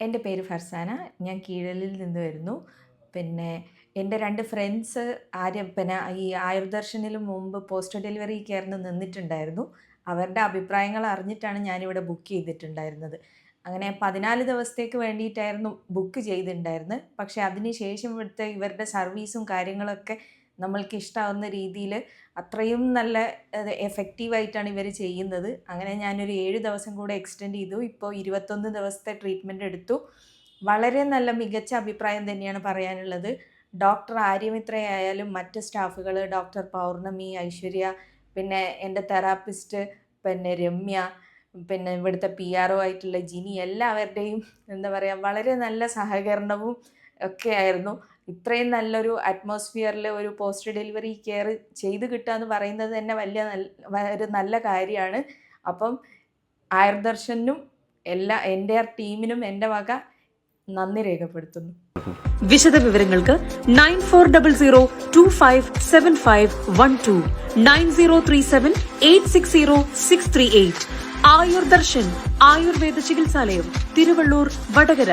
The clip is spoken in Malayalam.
എന്റെ പേര് ഫർസാന. ഞാൻ കീഴലിൽ നിന്ന് വരുന്നു. പിന്നെ എന്റെ രണ്ട് ഫ്രണ്ട്സ് ആര്യ പിന്നെ ഈ ആയുർദർശനിലും മുമ്പ് പോസ്റ്റ് ഡെലിവറി കയറുന്ന നിന്നിട്ടുണ്ടായിരുന്നു. അവരുടെ അഭിപ്രായങ്ങൾ അറിഞ്ഞിട്ടാണ് ഞാനിവിടെ ബുക്ക് ചെയ്തിട്ടുണ്ടായിരുന്നത്. അങ്ങനെ പതിനാല് ദിവസത്തേക്ക് വേണ്ടിയിട്ടായിരുന്നു ബുക്ക് ചെയ്തിട്ടുണ്ടായിരുന്നത്. പക്ഷേ അതിന് ശേഷം ഇവിടുത്തെ ഇവരുടെ സർവീസും കാര്യങ്ങളൊക്കെ നമ്മൾക്ക് ഇഷ്ടമാവുന്ന രീതിയിൽ അത്രയും നല്ല എഫക്റ്റീവായിട്ടാണ് ഇവർ ചെയ്യുന്നത്. അങ്ങനെ ഞാനൊരു ഏഴ് ദിവസം കൂടെ എക്സ്റ്റെൻഡ് ചെയ്തു. ഇപ്പോൾ ഇരുപത്തൊന്ന് ദിവസത്തെ ട്രീറ്റ്മെന്റ് എടുത്തു. വളരെ നല്ല മികച്ച അഭിപ്രായം തന്നെയാണ് പറയാനുള്ളത്. ഡോക്ടർ ആര്യമിത്രയായാലും മറ്റ് സ്റ്റാഫുകൾ ഡോക്ടർ പൗർണമി ഐശ്വര്യ പിന്നെ എന്റെ തെറാപ്പിസ്റ്റ് പിന്നെ രമ്യ പിന്നെ ഇവിടുത്തെ പി ആർ ഒ ആയിട്ടുള്ള ജിനി എല്ലാവരുടെയും എന്താ പറയുക വളരെ നല്ല സഹകരണവും ഒക്കെ ആയിരുന്നു. ഇത്രയും നല്ലൊരു അറ്റ്മോസ്ഫിയറിൽ ഒരു പോസ്റ്റ് ഡെലിവറി കെയർ ചെയ്ത് കിട്ടുക എന്ന് പറയുന്നത് തന്നെ വലിയ നല്ല ഒരു നല്ല കാര്യമാണ്. അപ്പം ആയുർദർശനും എല്ലാ എന്റെ ടീമിനും എന്റെ വക നന്ദി രേഖപ്പെടുത്തുന്നു. വിശദ വിവരങ്ങൾക്ക് nine four double zero two five seven five one two nine zero three seven eight six zero six three eight Ayurdarshan Ayurveda ചികിത്സാലയം Thiruvallur Vadakara.